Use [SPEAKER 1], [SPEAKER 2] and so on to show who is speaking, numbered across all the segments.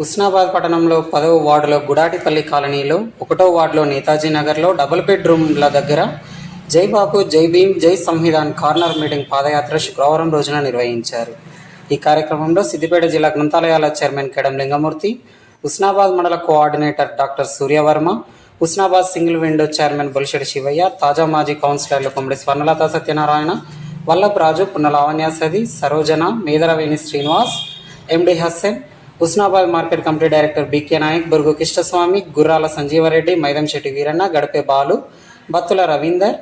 [SPEAKER 1] హుస్నాబాద్ పట్టణంలో పదవ వార్డులో గుడాటిపల్లి కాలనీలో ఒకటో వార్డులో నేతాజీ నగర్లో డబుల్ బెడ్రూమ్ల దగ్గర జై బాపు జై భీమ్ జై సంవిధాన్ కార్నర్ మీటింగ్ పాదయాత్ర శుక్రవారం రోజున నిర్వహించారు. ఈ కార్యక్రమంలో సిద్దిపేట జిల్లా గ్రంథాలయాల chairman Kedam Lingamurthy Usnabad mandal coordinator doctor Suryavarma Usnabad single window chairman Bolishedi Shivayya తాజా మాజీ కౌన్సిలర్లు Kommadi Swarnalatha Satyanarayana Vallabharaju Raju Sarojana Medaraveni Srinivas MD Hussain Husnabad market committee director BK Nayak Burugu Krishnaswamy Gurrala Sanjeeva Reddy Maidamshetti Veeranna గడపే Balu Battula Ravinder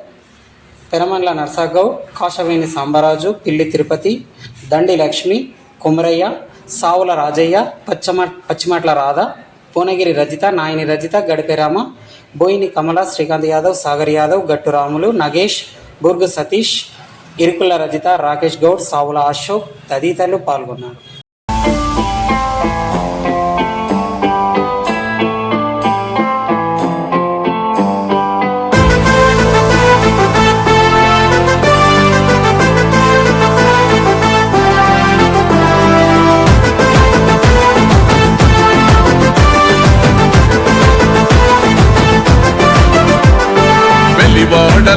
[SPEAKER 1] పెరమండ్ల Narsa Goud Kasaveni Sambaraju పిల్లి తిరుపతి దండి లక్ష్మి కుమరయ్య సావుల రాజయ్య పచ్చమ పచ్చిమట్ల రాధ పూనగిరి రజిత నాయని రజిత గడిపే రామ బోయిని కమల శ్రీకాంత్ యాదవ్ సాగర్ యాదవ్ గట్టు రాములు నగేష్ బుర్గు సతీష్ ఇరుకుల రజిత రాకేష్ గౌడ్ సావుల అశోక్ తదితరులు పాల్గొన్నారు.